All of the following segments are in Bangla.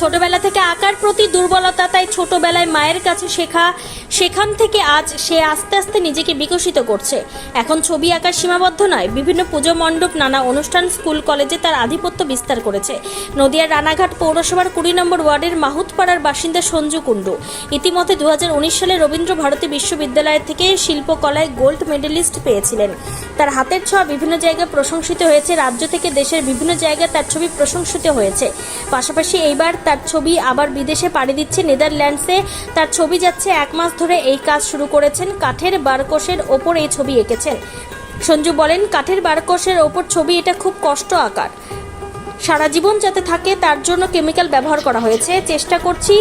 ছোটবেলা থেকে আঁকার প্রতি দুর্বলতা তাই ছোটবেলায় মায়ের কাছে শেখা, সেখান থেকে আজ সে আস্তে আস্তে নিজেকে বিকশিত করছে। এখন ছবি আঁকার সীমাবদ্ধ নয়, বিভিন্ন পুজো মণ্ডপ, নানা অনুষ্ঠান, স্কুল, কলেজে তার আধিপত্য বিস্তার করেছে। নদিয়ার রানাঘাট পৌরসভার কুড়ি নম্বর ওয়ার্ডের মাহুতপাড়ার বাসিন্দা সঞ্জু কুণ্ডু। ইতিমধ্যে দু হাজার উনিশ সালে রবীন্দ্র ভারতী বিশ্ববিদ্যালয় থেকে শিল্পকলায় গোল্ড মেডেলিস্ট পেয়েছিলেন। তার হাতের ছোঁয়া বিভিন্ন জায়গায় প্রশংসিত হয়েছে, রাজ্য থেকে দেশের বিভিন্ন জায়গায় তার ছবি প্রশংসিত হয়েছে। পাশাপাশি এইবার তার ছবি আবার বিদেশে পাড়ি দিচ্ছে নেদারল্যান্ডসে। তার ছবি যাচ্ছে এক মাস ধরে এই কাজ শুরু করেছেন। কাঠের বারকোষের ওপর এই ছবি এঁকেছেন। সঞ্জু বলেন, কাঠের বারকোষের ওপর ছবি এটা খুব কষ্ট আকার। সারা জীবন যাতে থাকে, তার জন্য কেমিক্যাল ব্যবহার করা হয়েছে। চেষ্টা করছি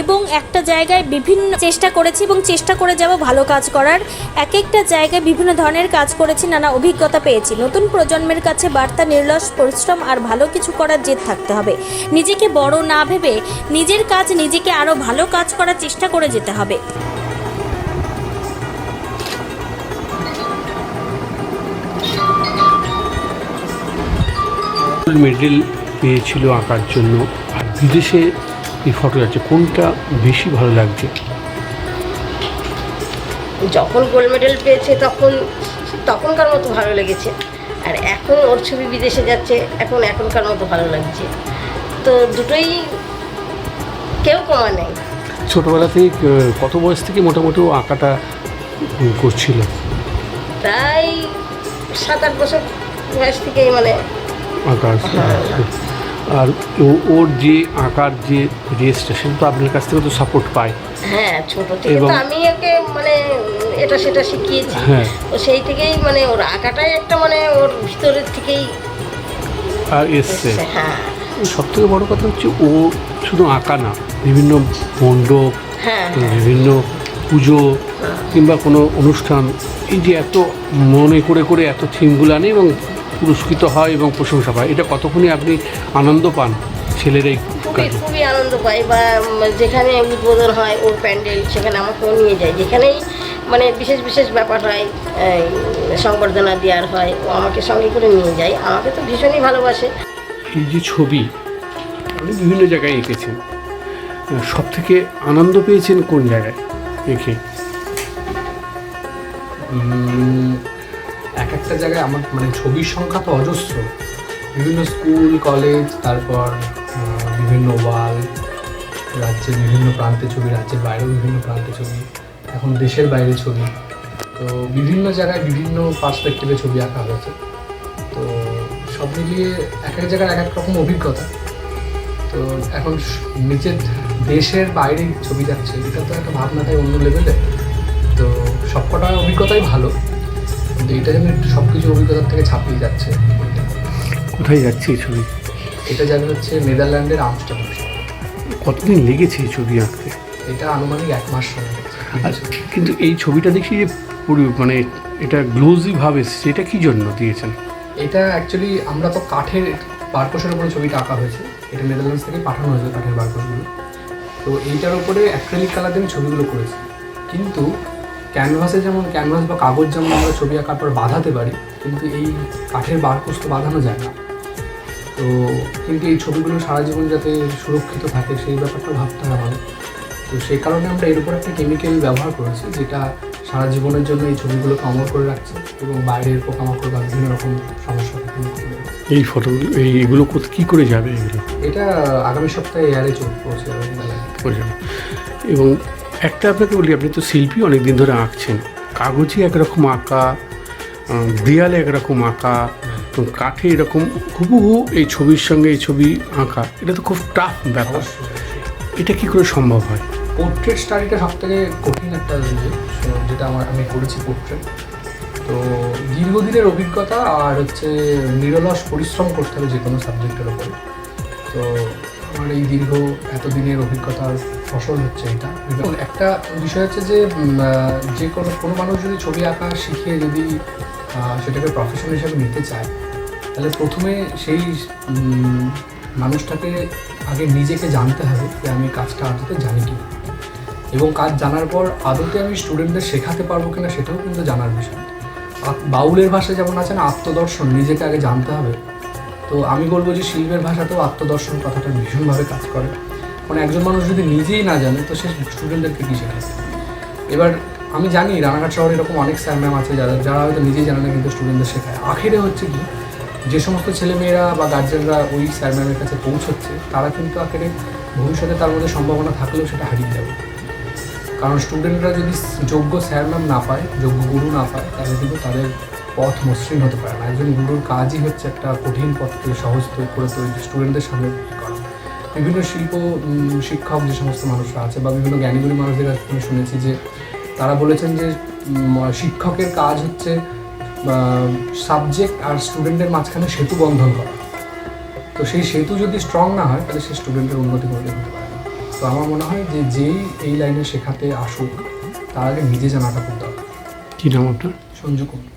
এবং একটা জায়গায় বিভিন্ন চেষ্টা করেছি এবং চেষ্টা করে যাব ভালো কাজ করার। এক একটা জায়গায় বিভিন্ন ধরনের কাজ করেছি, নানা অভিজ্ঞতা পেয়েছি। নতুন প্রজন্মের কাছে বার্তা নির্লস পরিশ্রম আর ভালো কিছু করার জেদ থাকতে হবে। নিজেকে বড় না ভেবে নিজের কাজ নিজেকে আরও ভালো কাজ করার চেষ্টা করে যেতে হবে। গোল্ড মেডেল পেয়েছিল আঁকার জন্য। আর বিদেশে এই ফটো যাচ্ছে কোনটা বেশি ভালো লাগছে? যখন গোল্ড মেডেল পেয়েছে তখন তখনকার মতো ভালো লেগেছে। আর এখন ওর ছবি বিদেশে যাচ্ছে এখন এখনকার মতো ভালো লাগছে। তো দুটোই কেউ কমা নেই। ছোটোবেলা থেকে কত বয়স থেকে মোটামুটি ও আঁকাটা করছিল? প্রায় সাত আট বছর বয়স থেকেই মানে আঁকা আর ও- ওর যে আঁকার যে রেজিস্ট্রেশন তো আপনার কাছ থেকে তো সাপোর্ট পায়। হ্যাঁ ছোট থেকে তো আমি ওকে মানে এটা সেটা শিখিয়েছি। হ্যাঁ। তো সেই থেকেই মানে ওর আঁকাটাই একটা মানে ওর ভিতরের থেকেই আর এসছে। হ্যাঁ। সব থেকে বড় কথা হচ্ছে ও শুধু আঁকা না বিভিন্ন মণ্ডপ হ্যাঁ বিভিন্ন পুজো কিংবা কোনো অনুষ্ঠান এই যে এত মনে করে করে এত থিমগুলো আনে এবং পুরস্কৃত হয় এবং প্রশংসা পায়। এটা কতক্ষণই আপনি আনন্দ পান ছেলের এই খুবই খুবই আনন্দ পাই বা যেখানে উদ্বোধন হয় ওর প্যান্ডেল সেখানে আমাকেও নিয়ে যায়। যেখানেই মানে বিশেষ বিশেষ ব্যাপার হয় সংবর্ধনা দেওয়ার হয় ও আমাকে সঙ্গে করে নিয়ে যায়। আমাকে তো ভীষণই ভালোবাসে। এই যে ছবি আপনি বিভিন্ন জায়গায় এঁকেছেন। সব থেকে আনন্দ পেয়েছেন কোন জায়গায় এঁকে? এক একটা জায়গায় আমার মানে ছবির সংখ্যা তো অজস্র। বিভিন্ন স্কুল, কলেজ, তারপর বিভিন্ন ওয়াল, রাজ্যের বিভিন্ন প্রান্তে ছবি, রাজ্যের বাইরেও বিভিন্ন প্রান্তে ছবি, এখন দেশের বাইরে ছবি। তো বিভিন্ন জায়গায় বিভিন্ন পার্সপেক্টিভে ছবি আঁকা হয়েছে। তো সব মিলিয়ে এক এক জায়গায় এক এক রকম অভিজ্ঞতা। তো এখন নিজের দেশের বাইরে ছবি যাচ্ছে, এটা তো একটা ভাবনাটাই অন্য লেভেলে তো সবকটা অভিজ্ঞতাই ভালো। এটা যেন একটু সব কিছু অভিজ্ঞতার থেকে ছাপিয়ে যাচ্ছে। কোথায় যাচ্ছে এই ছবি? এটা যাবে হচ্ছে নেদারল্যান্ডের আমস্টারডাম কতদিন লেগেছে এই ছবি আঁকতে? এটা আনুমানিক এক মাস সময় আচ্ছা কিন্তু এই ছবিটা দেখি যে পুরো মানে এটা গ্লোজি ভাবে সেটা কি জন্য দিয়েছেন? এটা অ্যাকচুয়ালি আমরা তো কাঠের বারকোষের উপরে ছবিটা আঁকা হয়েছে। এটা নেদারল্যান্ডস থেকে পাঠানো হয়েছে কাঠের বারকোষগুলো। তো এইটার উপরে অ্যাক্রেলিক কালার দিয়ে আমি ছবিগুলো করেছি। কিন্তু ক্যানভাসে যেমন ক্যানভাস বা কাগজ যেমন আমরা ছবি আঁকার পর বাঁধাতে পারি কিন্তু এই কাঠের বারকোষ তো বাঁধানো যায় না। তো কিন্তু এই ছবিগুলো সারা জীবন যাতে সুরক্ষিত থাকে সেই ব্যাপারটা ভাবতে হবে তো সেই কারণে আমরা এর উপর একটা কেমিক্যাল ব্যবহার করেছি যেটা সারা জীবনের জন্য এই ছবিগুলোকে অমর করে রাখছে এবং বাইরের পোকামাকড় বা বিভিন্ন রকম সমস্যা এই ফটো এই এগুলো কোথ- কি করে যাবে এগুলো? এটা আগামী সপ্তাহে এয়ারে চলে পৌঁছে যাবে। যাবে। এবং একটা আপনাকে বলি আপনি তো শিল্পী অনেক দিন ধরে আঁকছেন। কাগজে একরকম আঁকা দেয়ালে একরকম আঁকা কাঠে এরকম হুবহু এই ছবির সঙ্গে এই ছবি আঁকা এটা তো খুব টাফ ব্যাপার। এটা কি করে সম্ভব হয়? পোর্ট্রেট স্টাডিটা সব থেকে কঠিন একটা যেটা আমার আমি করেছি পোর্ট্রেট তো দীর্ঘদিনের অভিজ্ঞতা আর হচ্ছে নিরলস পরিশ্রম করতে হবে যে কোনো সাবজেক্টের ওপরে। তো আমার এই দীর্ঘ এতদিনের অভিজ্ঞতার ফসল হচ্ছে এটা। একটা বিষয় হচ্ছে যে যে কোনো কোনো মানুষ যদি ছবি আঁকা শিখিয়ে যদি সেটাকে প্রফেশন হিসাবে নিতে চায়, তাহলে প্রথমে সেই মানুষটাকে আগে নিজেকে জানতে হবে যে আমি কাজটা আদতে জানি কি এবং কাজ জানার পর আদতে আমি স্টুডেন্টদের শেখাতে পারব কিনা সেটাও কিন্তু জানার বিষয়। বাউলের ভাষায় যেমন আছে না, আত্মদর্শন, নিজেকে আগে জানতে হবে। তো আমি বলব যে শিল্পের ভাষাতেও আত্মদর্শন কথাটা ভীষণভাবে কাজ করে। মানে একজন মানুষ যদি নিজেই না জানে, তো সে স্টুডেন্টদেরকে কী শেখাবে? এবার আমি জানি রানাঘাট শহরে এরকম অনেক স্যার ম্যাম আছে যারা যারা হয়তো নিজেই জানে না, কিন্তু স্টুডেন্টদের শেখায়। আখেরে হচ্ছে কি, যে সমস্ত ছেলেমেয়েরা বা গার্জেনরা ওই স্যার ম্যামের কাছে পৌঁছচ্ছে, তারা কিন্তু আখেরে ভবিষ্যতে তার মধ্যে সম্ভাবনা থাকলেও সেটা হারিয়ে যাবে। কারণ স্টুডেন্টরা যদি যোগ্য স্যার ম্যাম না পায়, যোগ্য গুরু না পায়, তাহলে কিন্তু তাদের পথ মসৃণ হতে পারে না। একজন গুরুর কাজই হচ্ছে একটা কঠিন পথকে সহজ করে তৈরি স্টুডেন্টদের সামনে করা। বিভিন্ন শিল্প শিক্ষক যে সমস্ত মানুষরা আছে বা বিভিন্ন জ্ঞানীগুলি মানুষদের কাছ থেকে শুনেছি যে তারা বলেছেন যে শিক্ষকের কাজ হচ্ছে সাবজেক্ট আর স্টুডেন্টের মাঝখানে সেতু বন্ধন করা। তো সেই সেতু যদি স্ট্রং না হয়, তাহলে সেই স্টুডেন্টের উন্নতি করতে হতে পারে তো আমার মনে হয় যে যেই এই লাইনে শেখাতে আসুক তার আগে নিজে জানাটা খুব দরকার। কী নাম আপনার? সঞ্জু কুমার।